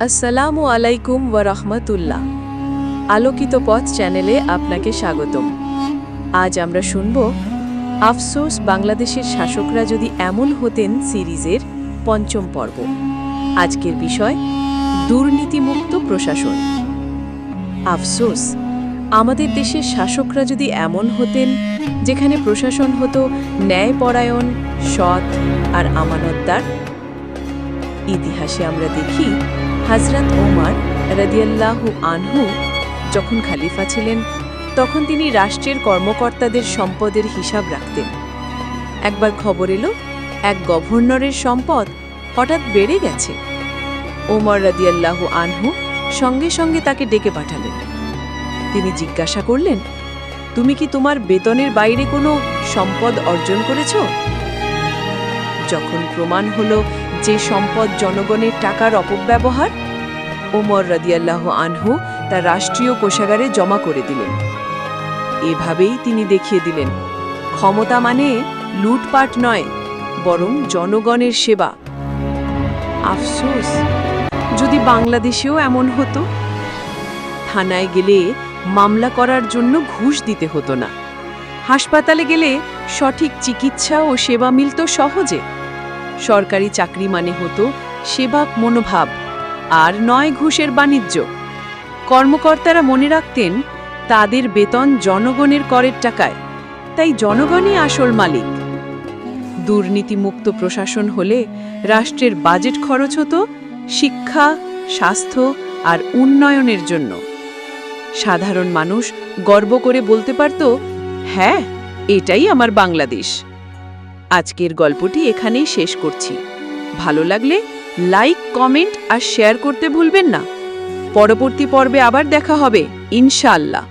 আসসালামু আলাইকুম রাহমাতুল্লাহ। আলোকিত পথ চ্যানেলে আপনাকে স্বাগতম। আজ আমরা শুনব, আফসোস বাংলাদেশের শাসকরা যদি এমন হতেন সিরিজের পঞ্চম পর্ব। আজকের বিষয়, দুর্নীতিমুক্ত প্রশাসন। আফসোস, আমাদের দেশের শাসকরা যদি এমন হতেন, যেখানে প্রশাসন হতো ন্যায়পরায়ণ, সৎ আর আমানতদার ইতিহাসে আমরা দেখি হজরত ওমর রাদিয়াল্লাহু আনহু যখন খালিফা ছিলেন, তখন তিনি রাষ্ট্রের কর্মকর্তাদের সম্পদের হিসাব রাখতেন। একবার খবর এলো, এক গভর্নরের সম্পদ হঠাৎ বেড়ে গেছে। ওমর রাদিয়াল্লাহু আনহু সঙ্গে সঙ্গে তাকে ডেকে পাঠালেন। তিনি জিজ্ঞাসা করলেন, তুমি কি তোমার বেতনের বাইরে কোনো সম্পদ অর্জন করেছ? যখন প্রমাণ হলো যে সম্পদ জনগণের টাকার অপব্যবহার? ওমর রাদিয়াল্লাহ আনহু তা রাষ্ট্রীয় কোষাগারে জমা করে দিলেন। এভাবেই তিনি দেখিয়ে দিলেন, ক্ষমতা মানে লুটপাট নয়, বরং জনগণের সেবা। আফসোস, যদি বাংলাদেশেও এমন হতো? থানায় গেলে মামলা করার জন্য ঘুষ দিতে হতো না। হাসপাতালে গেলে সঠিক চিকিৎসা ও সেবা মিলত সহজে। সরকারি চাকরি মানে হতো সেবাক মনোভাব, আর নয় ঘুষের বাণিজ্য। কর্মকর্তারা মনে রাখতেন, তাদের বেতন জনগণের করের টাকায়, তাই জনগণই আসল মালিক। দুর্নীতিমুক্ত প্রশাসন হলে রাষ্ট্রের বাজেট খরচ হতো শিক্ষা, স্বাস্থ্য আর উন্নয়নের জন্য। সাধারণ মানুষ গর্ব করে বলতে পারত হ্যাঁ এটাই আমার বাংলাদেশ। আজকের গল্পটি এখানেই শেষ করছি। ভালো লাগলে লাইক, কমেন্ট আর শেয়ার করতে ভুলবেন না। পরবর্তী পর্বে আবার দেখা হবে, ইনশাআল্লাহ।